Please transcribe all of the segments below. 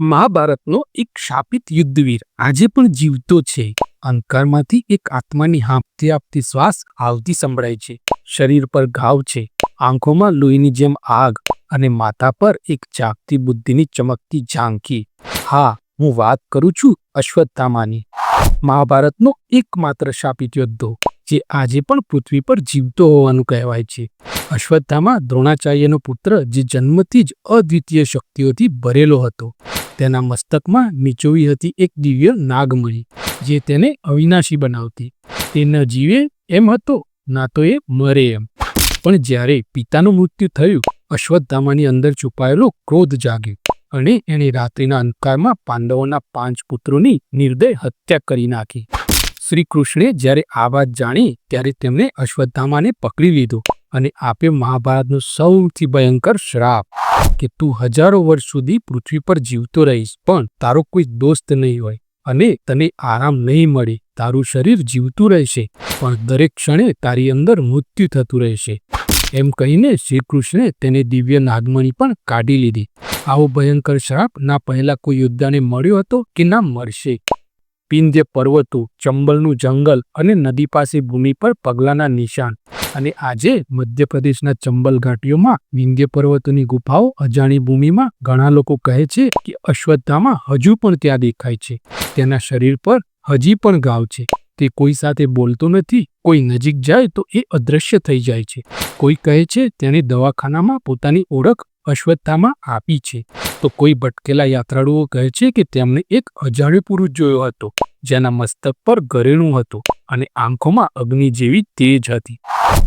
મહાભારતનો એક શાપિત યુદ્ધવીર આજે પણ જીવતો છે. અંધકારમાંથી એક આત્માની હાંફતી આપતી શ્વાસ આવતી સંભળાય છે. શરીર પર ઘાવ છે. આંખોમાં લોહીની જેમ આગ અને માથા પર એક જાગતી બુદ્ધિની ચમકતી ઝાંખી. હા, હું વાત કરું છું અશ્વત્થામાની. મહાભારતનો એકમાત્ર શાપિત યોદ્ધો, જે આજે પણ પૃથ્વી પર જીવતો હોવાનું કહેવાય છે. અશ્વત્થામા દ્રોણાચાર્યનો પુત્ર, જે જન્મથી જ અદ્વિતીય શક્તિઓથી ભરેલો હતો. તેના મસ્તકમાં નીચોવી હતી એક દિવ્ય નાગમણી, જે તેને અવિનાશી બનાવતી. તે ન જીવે એમ હતો, ના તો એ મરે એમ. પણ જ્યારે પિતાનું મૃત્યુ થયું, અશ્વત્થામાની અંદર છુપાયેલો ક્રોધ જાગ્યો અને એણે રાત્રિના અંધકારમાં પાંડવોના પાંચ પુત્રોની નિર્દય હત્યા કરી નાખી. શ્રી કૃષ્ણે જ્યારે આ વાત જાણી, ત્યારે તેમણે અશ્વત્થામાને પકડી લીધો. અને આપે મહાભારતનું સૌથી ભયંકર શ્રાપ કે તું હજારો વર્ષ સુધી પૃથ્વી પર જીવતો રહીશ, પણ તારો કોઈ દોસ્ત નહીં હોય અને તને આરામ નહીં મળે. તારું શરીર જીવતું રહેશે, પણ દરેક ક્ષણે તારી અંદર મૃત્યુ થતું રહેશે. એમ કહીને શ્રી કૃષ્ણે તેને દિવ્ય નાગમણી પણ કાઢી લીધી. આવો ભયંકર શ્રાપ ના પહેલા કોઈ યોદ્ધાને મળ્યો હતો કે ના મળશે? પિંધ્ય પર્વતો, ચંબલનું જંગલ અને નદી પાસે ભૂમિ પર પગલાના નિશાન. અને આજે મધ્યપ્રદેશના ચંબલ ઘાટીઓમાં વિંધ્ય પર્વતોની ગુફાઓ, અજાણી ભૂમિમાં ઘણા લોકો કહે છે કે અશ્વત્થામાં હજુ પણ ત્યાં દેખાય છે. તેના શરીર પર હજી પણ ઘાવ છે. તે કોઈ સાથે બોલતો નથી, કોઈ નજીક જાય તો એ અદૃશ્ય થઈ જાય છે. કોઈ કહે છે તેણે દવાખાનામાં પોતાની ઓળખ અશ્વત્થામાં આપી છે. તો કોઈ ભટકેલા યાત્રાળુઓ કહે છે કે તેમણે એક અજાણ્યો પુરુષ જોયો હતો, જેના મસ્તક પર ઘરેણું હતું. અને આંખોમાં અગ્નિ જેવી તેજ હતી.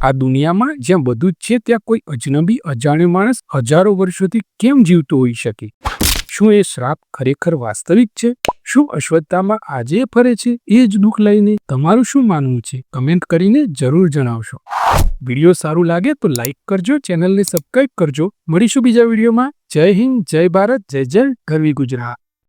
આ દુનિયામાં જ્યાં બધું જ છે, ત્યાં કોઈ અજનબી, અજાણ્યો માણસ હજારો વર્ષોથી કેમ જીવતો હોઈ શકે? શું એ શ્રાપ ખરેખર વાસ્તવિક છે? શું અશ્વત્થામાં આજે ફરે છે, એ જ દુઃખ લઈને? તમારું શું માનવું છે? કમેન્ટ કરીને જરૂર જણાવશો. વીડિયો સારું લાગે તો લાઈક કરજો, ચેનલને સબસ્ક્રાઈબ કરજો. મળીશું બીજા વિડીયોમાં. જય હિન્દ, જય ભારત, જય જય ગરવી ગુજરાત.